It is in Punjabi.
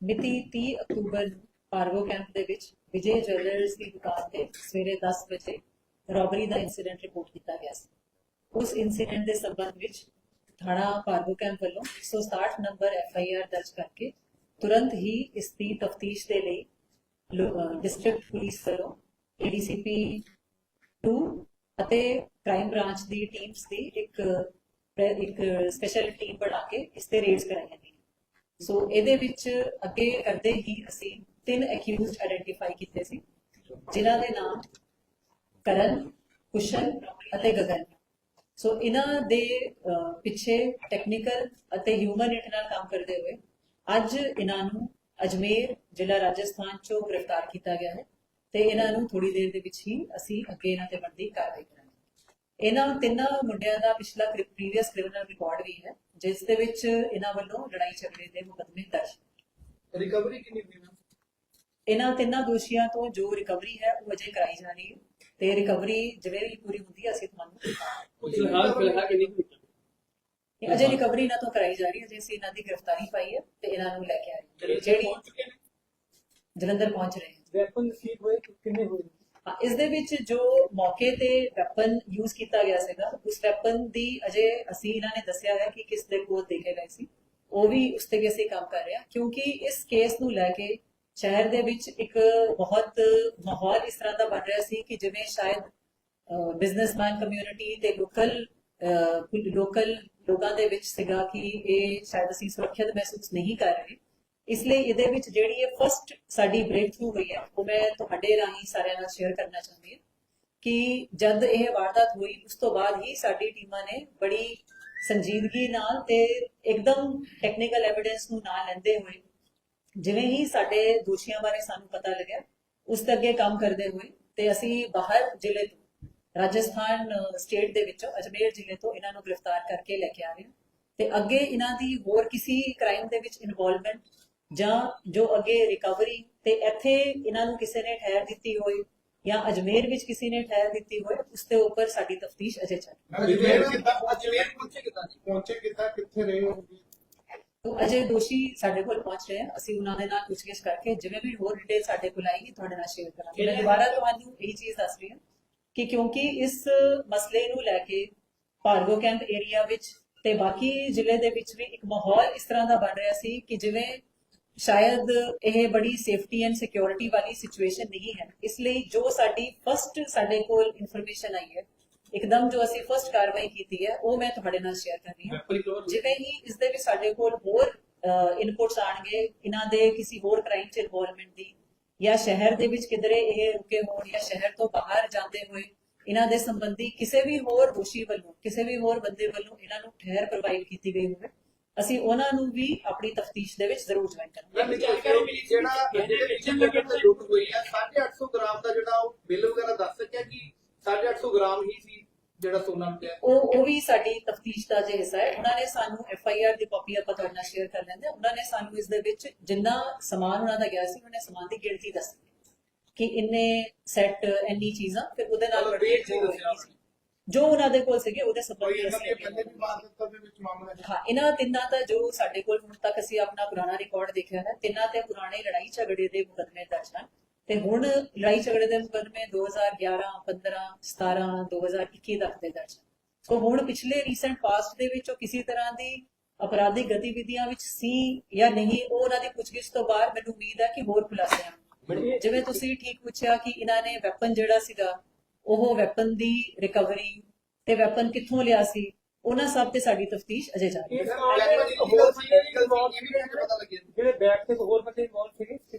ਮਿਤੀ 30 ਅਕਤੂਬਰ ਨੂੰ ਪਾਰਗੋ ਕੈਂਪ ਦੇ ਵਿੱਚ ਵਿਜੇ ਜਵੈਲਰਸ ਦੀ ਦੁਕਾਨ ਤੇ ਸਵੇਰੇ 10 ਵਜੇ ਰੋਬਰੀ ਦਾ ਇਨਸੀਡੈਂਟ ਰਿਪੋਰਟ ਕੀਤਾ ਗਿਆ ਸੀ। ਉਸ ਇਨਸੀਡੈਂਟ ਦੇ ਸੰਬੰਧ ਵਿੱਚ ਥਾਣਾ ਪਾਰਗੋ ਕੈਂਪ ਵੱਲੋਂ 167 ਨੰਬਰ ਐਫ ਆਈ ਆਰ ਦਰਜ ਕਰਕੇ ਤੁਰੰਤ ਹੀ ਇਸ ਦੀ ਤਫਤੀਸ਼ ਦੇ ਲਈ ਡਿਸਟ੍ਰਿਕਟ ਪੁਲਿਸ ਵੱਲੋਂ ਏਡੀਸੀਪੀ 2 ਅਤੇ ਕ੍ਰਾਈਮ ਬ੍ਰਾਂਚ ਦੀ ਟੀਮਸ ਦੀ ਇੱਕ ਇੱਕ ਸਪੈਸ਼ਲ ਟੀਮ ਬਣਾ ਕੇ ਇਸ ਤੇ ਰੇਡਸ ਕਰਾਈਆਂ ਸੋ ਇਹਦੇ ਵਿੱਚ ਅੱਗੇ ਕਰਦੇ ਹੀ ਅਸੀਂ ਤਿੰਨ ਅਕਿਊਜ਼ਡ ਆਇਡੈਂਟੀਫਾਈ ਕੀਤੇ ਸੀ, ਜਿਨ੍ਹਾਂ ਦੇ ਨਾਮ ਕਰਨ, ਕੁਸ਼ਨ ਅਤੇ ਗਗਨ। ਸੋ ਇਹਨਾਂ ਦੇ ਪਿੱਛੇ ਟੈਕਨੀਕਲ ਅਤੇ ਹਿਊਮਨ ਇੰਟ ਨਾਲ ਕੰਮ ਕਰਦੇ ਹੋਏ ਅੱਜ ਇਹਨਾਂ ਨੂੰ ਅਜਮੇਰ ਜ਼ਿਲ੍ਹਾ ਰਾਜਸਥਾਨ ਚੋਂ ਗ੍ਰਿਫਤਾਰ ਕੀਤਾ ਗਿਆ ਹੈ ਤੇ ਇਹਨਾਂ ਨੂੰ ਥੋੜੀ ਦੇਰ ਦੇ ਵਿੱਚ ਹੀ ਅਸੀਂ ਅੱਗੇ ਇਹਨਾਂ ਤੇ ਬਣਦੀ ਕਾਰਵਾਈ ਕਰਾਂਗੇ। ਇਹਨਾਂ ਤਿੰਨਾਂ ਮੁੰਡਿਆਂ ਦਾ ਪਿਛਲਾ ਪ੍ਰੀਵੀਅਸ ਕ੍ਰਿਮੀਨਲ ਰਿਕਾਰਡ ਵੀ ਹੈ। ਜਿਸ ਦੇ ਵਿੱਚ ਇਹਨਾਂ ਵੱਲੋਂ ਲੜਾਈ ਝਗੜੇ ਦੇ ਮੁਕੱਦਮੇ ਦਰਜ। ਨੇ। ਰਿਕਵਰੀ ਕਿੰਨੀ ਹੋਈ ਮੈਮ? ਇਹਨਾਂ ਤਿੰਨਾਂ ਦੋਸ਼ੀਆਂ ਤੋਂ ਜੋ ਰਿਕਵਰੀ ਹੈ ਉਹ ਅਜੇ ਕਰਾਈ ਜਾ ਰਹੀ ਹੈ ਤੇ ਰਿਕਵਰੀ ਜਿਵੇਂ ਵੀ ਪੂਰੀ ਹੁੰਦੀ ਹੈ ਅਸੀਂ ਤੁਹਾਨੂੰ ਕੁਝ ਫਿਲਹਾਲ ਫਿਲਹਾਲ ਕਿੰਨੀ ਹੋਈ ਇਹ ਅਜੇ ਰਿਕਵਰੀ ਇਹਨਾਂ ਤੋਂ ਕਰਾਈ ਜਾ ਰਹੀ ਹੈ ਜੇ ਅਸੀਂ ਇਹਨਾਂ ਦੀ ਗ੍ਰਿਫਤਾਰੀ ਪਾਈ ਹੈ ਤੇ ਇਹਨਾਂ ਨੂੰ ਲੈ ਕੇ ਆਏ ਹਾਂ। ਜਿਹੜੀ ਨੇ? ਜਲੰਧਰ ਪਹੁੰਚ ਰਹੇ ਹਨ ਵੈਪਨ ਸੀਟ ਹੋਏ ਕਿੰਨੇ ਹੋਏ? ਇਸ ਦੇ ਵਿੱਚ ਜੋ ਮੌਕੇ ਤੇ ਵੈਪਨ ਯੂਜ਼ ਕੀਤਾ ਗਿਆ ਸੀਗਾ, ਉਸ ਵੈਪਨ ਦੀ ਅਜੇ ਅਸੀਂ ਇਹਨਾਂ ਨੇ ਦੱਸਿਆ ਹੈ ਕਿ ਕਿਸ ਦੇ ਕੋਲ ਦੇਖੇ ਗਏ ਸੀ। ਉਹ ਵੀ ਉਸ ਤੇ ਅਸੀਂ ਕੰਮ ਕਰ ਰਹੇ ਕਿਉਂਕਿ ਇਸ ਕੇਸ ਨੂੰ ਲੈ ਕੇ ਸ਼ਹਿਰ ਦੇ ਵਿੱਚ ਇੱਕ ਬਹੁਤ ਮਾਹੌਲ ਇਸ ਤਰ੍ਹਾਂ ਦਾ ਬਣ ਰਿਹਾ ਸੀ ਕਿ ਜਿਵੇਂ ਸ਼ਾਇਦ ਬਿਜ਼ਨਸਮੈਨ ਕਮਿਊਨਿਟੀ ਤੇ ਲੋਕਲ ਲੋਕਲ ਲੋਕਾਂ ਦੇ ਵਿੱਚ ਸੀਗਾ ਕਿ ਇਹ ਸ਼ਾਇਦ ਅਸੀਂ ਸੁਰੱਖਿਅਤ ਮਹਿਸੂਸ ਨਹੀਂ ਕਰ ਰਹੇ। ਇਸ ਲਈ ਇਹਦੇ ਵਿੱਚ ਜਿਹੜੀ ਇਹ ਫਸਟ ਸਾਡੀ ਬ੍ਰੇਕ ਥਰੂ ਹੋਈ ਹੈ, ਉਹ ਮੈਂ ਤੁਹਾਡੇ ਰਾਹੀਂ ਸਾਰਿਆਂ ਨਾਲ ਸ਼ੇਅਰ ਕਰਨਾ ਚਾਹੁੰਦੀ ਹਾਂ ਕਿ ਜਦ ਇਹ ਵਾਰਦਾਤ ਹੋਈ, ਉਸ ਤੋਂ ਬਾਅਦ ਹੀ ਸਾਡੀ ਟੀਮਾਂ ਨੇ ਬੜੀ ਸੰਜੀਦਗੀ ਨਾਲ ਤੇ ਇੱਕਦਮ ਟੈਕਨੀਕਲ ਐਵੀਡੈਂਸ ਨੂੰ ਨਾਲ ਲੈਂਦੇ ਹੋਏ, ਜਿਵੇਂ ਹੀ ਸਾਡੇ ਦੋਸ਼ੀਆਂ ਬਾਰੇ ਸਾਨੂੰ ਪਤਾ ਲੱਗਿਆ, ਉਸ ਤੇ ਅੱਗੇ ਕੰਮ ਕਰਦੇ ਹੋਏ ਤੇ ਅਸੀਂ ਬਾਹਰ ਜ਼ਿਲ੍ਹੇ ਤੋਂ, ਰਾਜਸਥਾਨ ਸਟੇਟ ਦੇ ਵਿੱਚੋਂ, ਅਜਮੇਰ ਜ਼ਿਲ੍ਹੇ ਤੋਂ ਇਹਨਾਂ ਨੂੰ ਗ੍ਰਿਫਤਾਰ ਕਰਕੇ ਲੈ ਕੇ ਆ ਰਹੇ ਹਾਂ ਤੇ ਅੱਗੇ ਇਹਨਾਂ ਦੀ ਹੋਰ ਕਿਸੇ ਕ੍ਰਾਈਮ ਦੇ ਵਿੱਚ ਇਨਵੋਲਵਮੈਂਟ ਜਾਂ ਜੋ ਅੱਗੇ ਰਿਕਵਰੀ ਤੇ ਇੱਥੇ ਇਹਨਾਂ ਨੂੰ ਕਿਸੇ ਨੇ ਠਹਿਰ ਦਿੱਤੀ ਹੋਈ ਜਾਂ ਅਜਮੇਰ ਵਿੱਚ ਕਿਸੇ ਨੇ ਠਹਿਰ ਦਿੱਤੀ ਹੋਈ ਉਸ ਦੇ ਉੱਪਰ ਸਾਡੀ ਤਫਤੀਸ਼ ਅਜੇ ਚੱਲ ਰਹੀ ਹੈ। ਅਜਮੇਰ ਕਿੱਦਾਂ ਅਜਮੇਰ ਪਹੁੰਚੇ ਕਿੱਦਾਂ ਜੀ? ਪਹੁੰਚੇ ਕਿੱਦਾਂ ਕਿੱਥੇ ਰਹੇ ਹੋ ਤੋ ਅਜੇ ਦੋਸ਼ੀ ਸਾਡੇ ਕੋਲ ਪਹੁੰਚ ਰਹੇ ਅਸੀਂ ਉਹਨਾਂ ਦੇ ਨਾਲ ਪੁੱਛਗਿੱਛ ਕਰਕੇ ਜਿਵੇਂ ਵੀ ਹੋਰ ਡਿਟੇਲ ਸਾਡੇ ਕੋਲ ਆਏਗੀ ਤੁਹਾਡੇ ਨਾਲ ਸ਼ੇਅਰ ਕਰਾਂਗੇ। ਮੈਂ ਦੁਬਾਰਾ ਤੁਹਾਨੂੰ ਇਹ ਚੀਜ਼ ਦੱਸ ਰਹੀ ਹਾਂ ਕਿ ਕਿਉਂਕਿ ਇਸ ਮਸਲੇ ਨੂੰ ਲੈ ਕੇ ਭਾਰਗੋ ਕੈਂਪ ਏਰੀਆ ਵਿੱਚ ਤੇ ਬਾਕੀ ਜ਼ਿਲ੍ਹੇ ਦੇ ਵਿੱਚ ਵੀ ਇੱਕ ਮਾਹੌਲ ਇਸ ਤਰ੍ਹਾਂ ਦਾ ਬਣ ਰਿਹਾ ਸੀ ਕਿ ਜਿਵੇਂ ਸ਼ਾਇਦ ਇਹ ਬੜੀ ਸੇਫਟੀ ਐਂਡ ਸਿਕਿਉਰਿਟੀ ਵਾਲੀ ਸਿਚੁਏਸ਼ਨ ਨਹੀਂ ਹੈ। ਇਸ ਲਈ ਜੋ ਸਾਡੀ ਫਸਟ ਸਾਡੇ ਕੋਲ ਇਨਫੋਰਮੇਸ਼ਨ ਆਈ ਹੈ ਇੱਕਦਮ ਜੋ ਅਸੀਂ ਫਸਟ ਕਾਰਵਾਈ ਕੀਤੀ ਹੈ ਉਹ ਮੈਂ ਤੁਹਾਡੇ ਨਾਲ ਸ਼ੇਅਰ ਕਰ ਰਹੀ ਹਾਂ। ਜਿਵੇਂ ਹੀ ਇਸ ਦੇ ਵਿੱਚ ਸਾਡੇ ਕੋਲ ਹੋਰ ਇਨਪੁਟਸ ਆਣਗੇ ਇਹਨਾਂ ਦੇ ਕਿਸੇ ਹੋਰ ਕ੍ਰਾਈਮ ਚ ਇਨਵੋਲਵਮੈਂਟ ਦੀ ਜਾਂ ਸ਼ਹਿਰ ਦੇ ਵਿੱਚ ਕਿਧਰੇ ਇਹ ਰੁਕੇ ਹੋਣ ਜਾਂ ਸ਼ਹਿਰ ਤੋਂ ਬਾਹਰ ਜਾਂਦੇ ਹੋਏ ਇਹਨਾਂ ਦੇ ਸੰਬੰਧੀ ਕਿਸੇ ਵੀ ਹੋਰ ਦੋਸ਼ੀ ਵੱਲੋਂ ਕਿਸੇ ਵੀ ਹੋਰ ਬੰਦੇ ਵੱਲੋਂ ਇਹਨਾਂ ਨੂੰ ਠਹਿਰ ਪ੍ਰੋਵਾਈਡ ਕੀਤੀ ਗਈ ਹੋਵੇ ਅਸੀਂ ਉਹਨਾਂ ਨੂੰ ਵੀ ਆਪਣੀ ਤਫਤੀਸ਼ ਦੇ ਵਿੱਚ ਜ਼ਰੂਰ ਜੁਆਇਨ ਕਰਾਂਗੇ। ਜਿਹੜਾ ਜਿਹੜੇ ਪਿੱਛੇ ਲੱਗਣ ਤੇ ਲੁੱਟ ਹੋਈ ਹੈ 850 ਗ੍ਰਾਮ ਦਾ ਜਿਹੜਾ ਉਹ ਬਿੱਲ ਵਗੈਰਾ ਦੱਸ ਸਕਿਆ ਕਿ 850 ਗ੍ਰਾਮ ਹੀ ਸੀ ਜਿਹੜਾ ਸੋਨਾ ਮਿਲਿਆ? ਉਹ ਉਹ ਵੀ ਸਾਡੀ ਤਫਤੀਸ਼ ਦਾ ਜੇ ਹਿੱਸਾ ਹੈ। ਉਹਨਾਂ ਨੇ ਸਾਨੂੰ ਐਫ ਆਈ ਆਰ ਦੀ ਕਾਪੀ ਆਪਾਂ ਤੁਹਾਡੇ ਨਾਲ ਸ਼ੇਅਰ ਕਰ ਲੈਂਦੇ ਹਾਂ। ਉਹਨਾਂ ਨੇ ਸਾਨੂੰ ਇਸ ਦੇ ਵਿੱਚ ਜਿੰਨਾ ਸਮਾਨ ਉਹਨਾਂ ਦਾ ਗਿਆ ਸੀ ਉਹਨਾਂ ਨੇ ਸਮਾਨ ਦੀ ਗਿਣਤੀ ਦੱਸੀ। ਕਿ ਇੰਨੇ ਸੈੱਟ ਇੰਨੀ ਚੀਜ਼ਾਂ ਫਿਰ ਉਹਦੇ ਨਾਲ rate ਨਹੀਂ ਦੱਸਿਆ ਸੀ। ਜੋ ਉਹਨਾਂ ਦੇ ਕੋਲ ਸੀਗੇ ਉਹਦੇ ਕੋਈ ਸੰਬੰਧੀ ਇਹਨਾਂ ਅਸੀਂ ਦੇ ਅੱਗੇ ਪਹਿਲੇ ਵੀ ਵਾਰਦਾਤਾਂ ਦੇ ਵਿੱਚ ਮਾਮਲਾ ਹੈ ਹਾਂ ਇਹਨਾਂ ਤਿੰਨਾਂ ਦਾ ਜੋ ਸਾਡੇ ਕੋਲ ਹੁਣ ਤੱਕ ਅਸੀਂ ਆਪਣਾ ਪੁਰਾਣਾ ਰਿਕਾਰਡ ਦੇਖਿਆ ਹੈ ਤਿੰਨਾਂ ਤੇ ਪੁਰਾਣੇ ਲੜਾਈ ਝਗੜੇ ਦੇ ਮੁਕੱਦਮੇ ਦਰਜ ਹਨ। ਤੇ ਹੁਣ ਲੜਾਈ ਝਗੜੇ ਦੇ ਮੁਕੱਦਮੇ 2011 15 17 2021 ਤੱਕ ਦੇ ਦਰਜ ਹਨ। ਸੋ ਹੁਣ ਪਿਛਲੇ ਰੀਸੈਂਟ ਪਾਸਟ ਦੇ ਵਿੱਚ ਉਹ ਕਿਸੇ ਤਰ੍ਹਾਂ ਦੀ ਅਪਰਾਧਿਕ ਗਤੀਵਿਧੀਆਂ ਵਿੱਚ ਸੀ ਜਾਂ ਨਹੀਂ ਉਹ ਉਹਨਾਂ ਦੀ ਪੁੱਛਗਿੱਛ ਤੋਂ ਬਾਅਦ ਮੈਨੂੰ ਉਮੀਦ ਹੈ ਕਿ ਹੋਰ ਖੁਲਾਸੇ ਆਉਣਗੇ। ਜਿਵੇਂ ਤੁਸੀਂ ਠੀਕ ਪੁੱਛਿਆ ਕਿ ਇਹਨਾਂ ਨੇ ਵੈਪਨ ਜਿਹੜਾ ਸੀਗਾ ਉਹ ਵੈਪਨ ਦੀ ਰਿਕਵਰੀ ਤੇ ਵੈਪਨ ਕਿੱਥੋਂ ਲਿਆ ਸੀ ਉਹਨਾਂ ਸਭ ਤੇ ਸਾਡੀ ਤਫਤੀਸ਼ ਅਜੇ ਜਾਰੀ ਹੈ। ਜਿਹੜੇ ਬੈਕ ਤੇ ਹੋਰ ਬੰਦੇ ਇਨਵੋਲਵ ਸੀਗੇ ਇਸ ਦੇ